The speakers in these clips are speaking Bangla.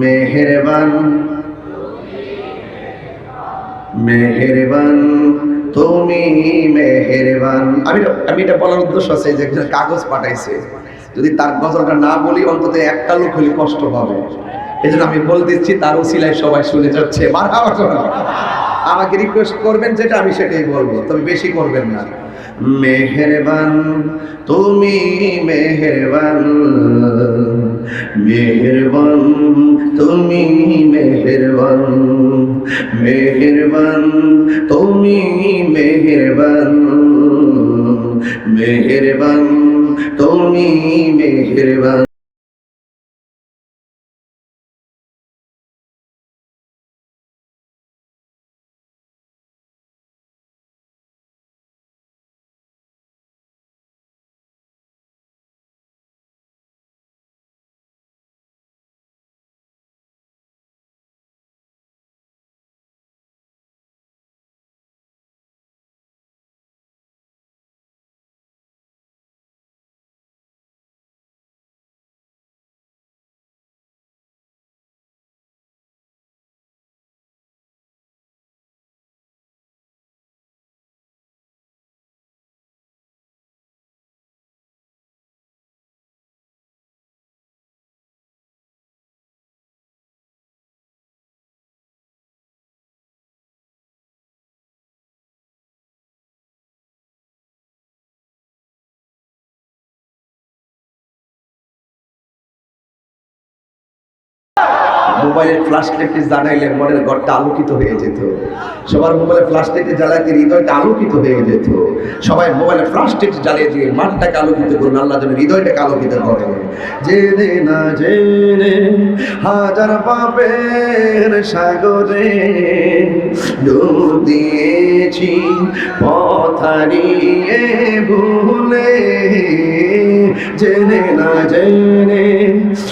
মেহেরবান মেহেরবান, তুমি মেহেরবান। আমি আমি এটা বলার উদ্দেশ্য আছে যে কাগজ পাঠাইছে। যদি তার গজলটা না বলি, অন্তত একটা লোক হলে কষ্ট পাবে। এই জন্য আমি বলে দিচ্ছি, তার উসিলায় সবাই শুনে যাচ্ছে। আমাকে রিকোয়েস্ট করবেন, যেটা আমি সেটাই বলব। তবে বেশি করবেন না। মেহেরবান, তুমি মেহেরবান। মেহেরবান, তুমি মেহেরবান। মেহেরবান, তুমি মেহেরবান। মেহেরবান, তুমি মেহেরবান। মোবাইলের ফ্ল্যাশ লাইটে জ্বালাইলে মনের ঘরটা আলোকিত হয়ে যেত। সবার মোবাইলে ফ্ল্যাশ লাইটে জ্বালাইতে হৃদয়টা আলোকিত হয়ে যেত। সবাই মোবাইলে ফ্ল্যাশ লাইট জ্বালিয়ে দিয়ে মাঠটাকে আলোকিত করুন আল্লাহ যেন হৃদয়টাকে আলোকিত করে জেনে না জেনে হাজার পাপের সাগরে ডুব দিয়েছি পথারিয়ে ভুলে। জেনে না জেনে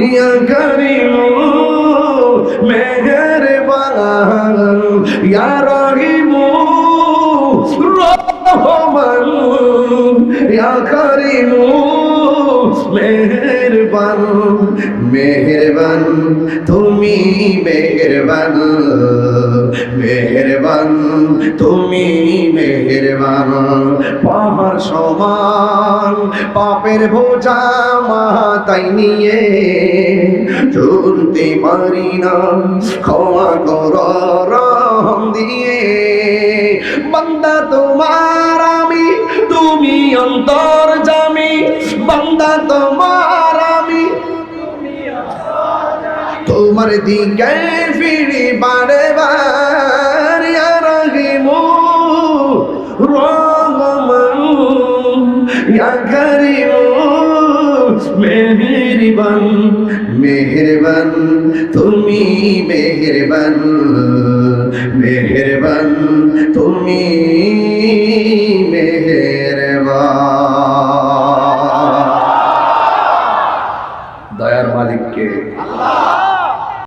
ইয়া করিমু মেহেরবান ইয়া রহিমু রহমান ইয়া করিমু মেহেরবান, মেহরবান, তুমি মেহরবান, মেহেরবান, তুমি মেহরবান। পাহাড় সমান, পাপের বোঝা মাথায় নিয়ে চলতে পারি না। ক্ষমা কর, রহম দিয়ে। বান্দা তোমার আমি, তুমি অন্তর তোমার আমি। তোমার দিকে ফিরি বারে বার করিমু মেহেরবান মেহেরবান তুমি মেহেরবান মেহেরবান তুমি